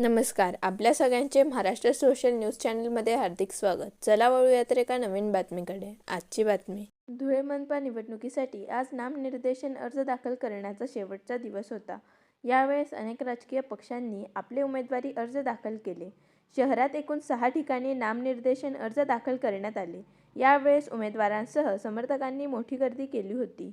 नमस्कार आपल्या सगळ्यांचे महाराष्ट्र सोशल न्यूज चॅनलमध्ये हार्दिक स्वागत. चला वळूयात एका नवीन बातमीकडे. आजची बातमी. धुळे मनपा निवडणुकीसाठी आज नामनिर्देशन अर्ज दाखल करण्याचा शेवटचा दिवस होता. यावेळेस अनेक राजकीय पक्षांनी आपले उमेदवारी अर्ज दाखल केले. शहरात एकूण सहा ठिकाणी नामनिर्देशन अर्ज दाखल करण्यात आले. यावेळेस उमेदवारांसह समर्थकांनी मोठी गर्दी केली होती.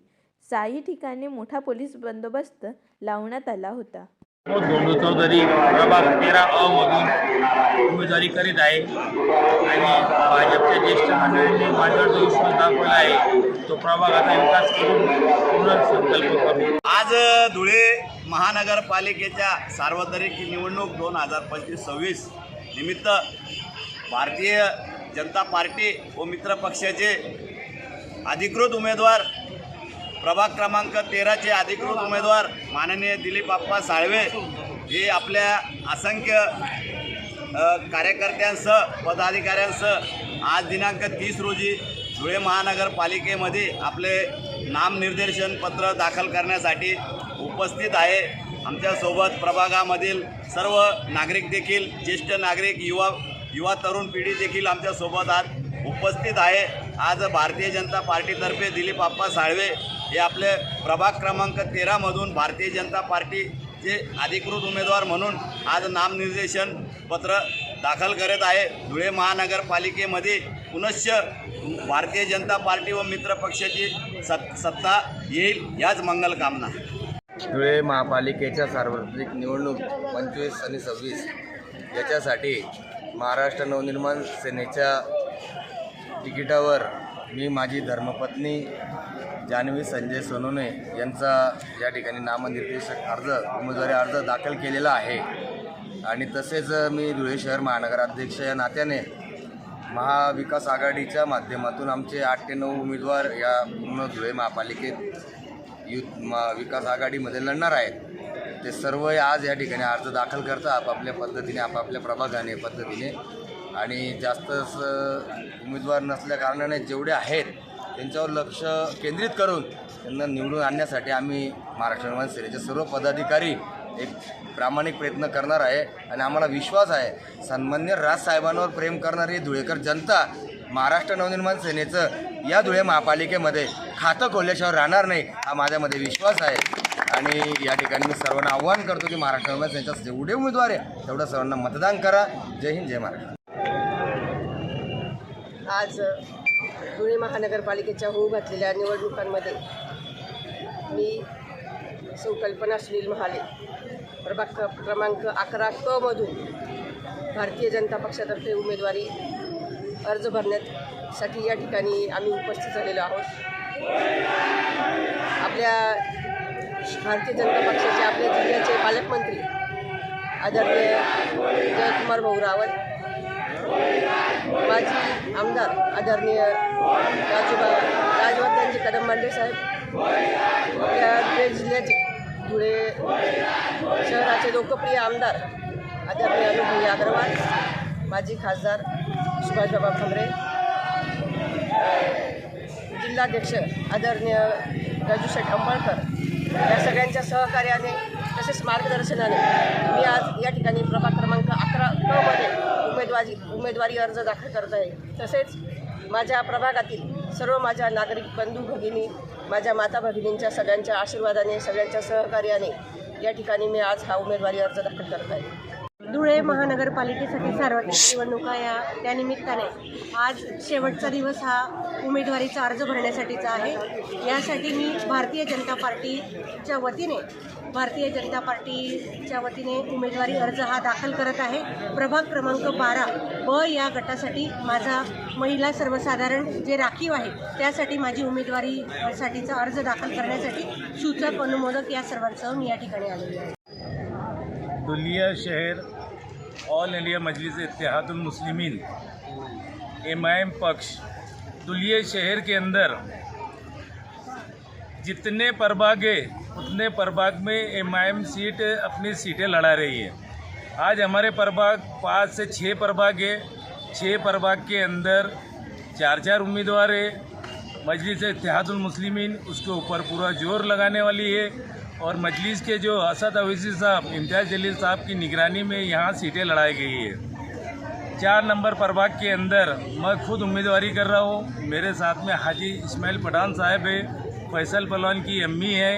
साई ठिकाणी मोठा पोलीस बंदोबस्त लावण्यात आला होता. प्रमोद चौधरी प्रभाग तेरा अ मधून उमेदवारी करीत आहे. आणि भाजपच्या ज्येष्ठ मंडळींनी माझ्यावर जो विश्वास दाखवला आहे तो प्रभागाचा विकास करून पूर्ण संकल्प करू आज धुळे महानगरपालिकेच्या सार्वत्रिक निवडणूक दोन हजार पंचवीस सव्वीस निमित्त भारतीय जनता पार्टी व मित्र पक्षाचे अधिकृत उमेदवार प्रभाग क्रमांक तेराचे अधिकृत उमेदवार माननीय दिलीप आप्पा साळवे हे आपल्या असंख्य कार्यकर्त्यांसह पदाधिकाऱ्यांसह आज दिनांक तीस रोजी धुळे महानगरपालिकेमध्ये आपले नामनिर्देशन पत्र दाखल करण्यासाठी उपस्थित आहे. आमच्यासोबत प्रभागामधील सर्व नागरिक देखील ज्येष्ठ नागरिक युवा युवा तरुण पिढी देखील आमच्यासोबत आज उपस्थित आहे. आज भारतीय जनता पार्टीतर्फे दिलीप आप्पा साळवे हे आपले प्रभाग क्रमांक तेरामधून भारतीय जनता पार्टीचे अधिकृत उमेदवार म्हणून आज नामनिर्देशन पत्र दाखल करत आहे. धुळे महानगरपालिकेमध्ये पुनश्च भारतीय जनता पार्टी व मित्र पक्षाची सत् सत्ता येईल याच मंगल कामना. धुळे महापालिकेच्या सार्वत्रिक निवडणूक पंचवीस आणि सव्वीस याच्यासाठी महाराष्ट्र नवनिर्माण सेनेच्या तिकिटावर मी माझी धर्मपत्नी जान्हवी संजय सोनोने यांचा या ठिकाणी नामनिर्देशक अर्ज उमेदवारी अर्ज दाखल केलेला आहे. आणि तसेच मी धुळे शहर महानगराध्यक्ष या नात्याने महाविकास आघाडीच्या माध्यमातून आमचे आठ ते नऊ उमेदवार या पूर्ण धुळे महापालिकेत युथ विकास आघाडीमध्ये लढणार आहेत. ते सर्व आज या ठिकाणी अर्ज दाखल करतात आपापल्या पद्धतीने आपापल्या प्रभागाने पद्धतीने. आणि जास्त असं उमेदवार नसल्या कारणाने जेवढे आहेत त्यांच्यावर लक्ष केंद्रित करून त्यांना निवडून आणण्यासाठी आम्ही महाराष्ट्र निर्माण सेनेचे सर्व पदाधिकारी एक प्रामाणिक प्रयत्न करणार आहे आणि आम्हाला विश्वास आहे सन्मान्य राजसाहेबांवर प्रेम करणारी धुळेकर जनता महाराष्ट्र नवनिर्माण सेनेचं या धुळे महापालिकेमध्ये खातं खोलल्याशिवाय राहणार नाही हा माझ्यामध्ये विश्वास आहे. आणि या ठिकाणी मी सर्वांना आव्हान करतो की महाराष्ट्र नवनिर्माण सेनेचा जेवढे उमेदवार आहे तेवढं सर्वांना मतदान करा. जय हिंद जय महाराष्ट्र. आज धुळे महानगरपालिकेच्या होऊ घातलेल्या निवडणुकांमध्ये मी संकल्पना सुनील महाले प्रभाग क्रमांक अकरा क मधून भारतीय जनता पक्षातर्फे उमेदवारी अर्ज भरण्यासाठी या ठिकाणी आम्ही उपस्थित झालेलो आहोत. आपल्या भारतीय जनता पक्षाचे आपल्या जिल्ह्याचे पालकमंत्री आदरणीय जयकुमार भाऊ रावत माजी आमदार आदरणीय राजूबा राजवर्धनजी कदम मांडे साहेब या धुळे जिल्ह्याचे धुळे शहराचे लोकप्रिय आमदार आदरणीय अनुभवी अग्रवाल माजी खासदार सुभाषबाबा खंबरे जिल्हाध्यक्ष आदरणीय राजू शेठ अंबळकर या सगळ्यांच्या सहकार्याने तसेच मार्गदर्शनाने मी आज या ठिकाणी प्रभाग क्रमांक अकरा नऊमध्ये उमेदवारी उमेदवारी अर्ज दाखल करत आहे. तसेच माझ्या प्रभागातील सर्व माझ्या नागरिक बंधू भगिनी माझ्या माता भगिनींच्या सगळ्यांच्या आशीर्वादाने सगळ्यांच्या सहकार्याने या ठिकाणी मी आज हा उमेदवारी अर्ज दाखल करत आहे. धुळे महानगरपालिकेसाठी सार्वत्रिक निवडणुका या त्यानिमित्ताने आज शेवटचा दिवस हा उमेदवारीचा अर्ज भरण्यासाठीचा आहे. यासाठी मी भारतीय जनता पार्टीच्या वतीने भारतीय जनता पार्टीच्या वतीने उमेदवारी अर्ज हा दाखल करत आहे. प्रभाग क्रमांक बारा ब या गटासाठी माझा महिला सर्वसाधारण जे राखीव आहे त्यासाठी माझी उमेदवारीसाठीचा अर्ज दाखल करण्यासाठी सूचक अनुमोदक या सर्वांसह मी या ठिकाणी आलेली आहे. दुलिया शहर All India Majlis Ittehadul Muslimeen M I M पक्ष, दुलिया शहर के अंदर जितने प्रभाग है, उतने प्रभाग में एम आई एम सीट, अपनी सीटें लड़ा रही है। आज हमारे प्रभाग पाँच से छः प्रभाग है। छः प्रभाग के अंदर चार चार उम्मीदवार है। मजलिस इत्तेहादुल उसके ऊपर पूरा ज़ोर लगाने वाली है। और मजलिस के जो असद अवैसी साहब, इम्तियाज़ जलील साहब की निगरानी में यहाँ सीटें लड़ाई गई है। चार नंबर प्रभाग के अंदर मैं खुद उम्मीदवारी कर रहा हूँ। मेरे साथ में हाजी इस्माइल पठान साहब है, फैसल पहलवान की अम्मी है,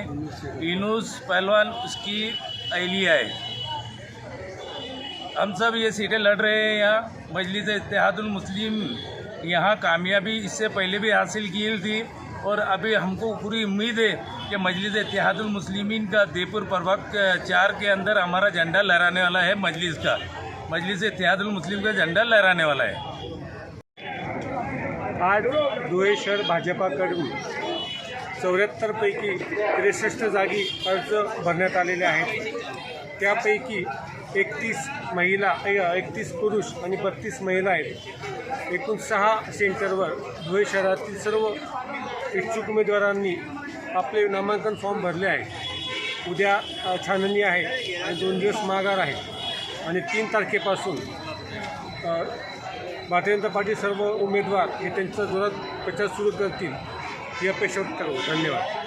इनूस पहलवान उसकी अहलिया है। हम सब ये सीटें लड़ रहे हैं यहाँ। मजलिस इत्तेहादुल मुस्लिम यहाँ कामयाबी इससे पहले भी हासिल की थी। और अभी हमको पूरी उम्मीद है कि मजलिस इत्तेहादुल मुस्लिमीन का देपुर प्रवक्त चार के अंदर हमारा झंडा लहराने वाला है मजलिस का। मजलिस इत्तेहादुल मुस्लिम का झंडा लहराने वाला है। आज धुळे शहर भाजपाकडून चौऱ्याहत्तरपैकी त्रेसष्ट जागी अर्ज भरण्यात आलेले आहेत. त्यापैकी एकतीस महिला एकतीस पुरुष आणि बत्तीस महिला आहेत. एकूण सहा सेंटरवर धुळे शहरातील सर्व इच्छुक उमेदवारांनी आपले नामांकन फॉर्म भरले आहे उद्या छाननी आहे आणि दोन दिवस माघार आहे. आणि तीन तारखेपासून भारतीय जनता पार्टी सर्व उमेदवार हे त्यांचा जोरात प्रचार सुरू करतील ही अपेक्षा करू धन्यवाद.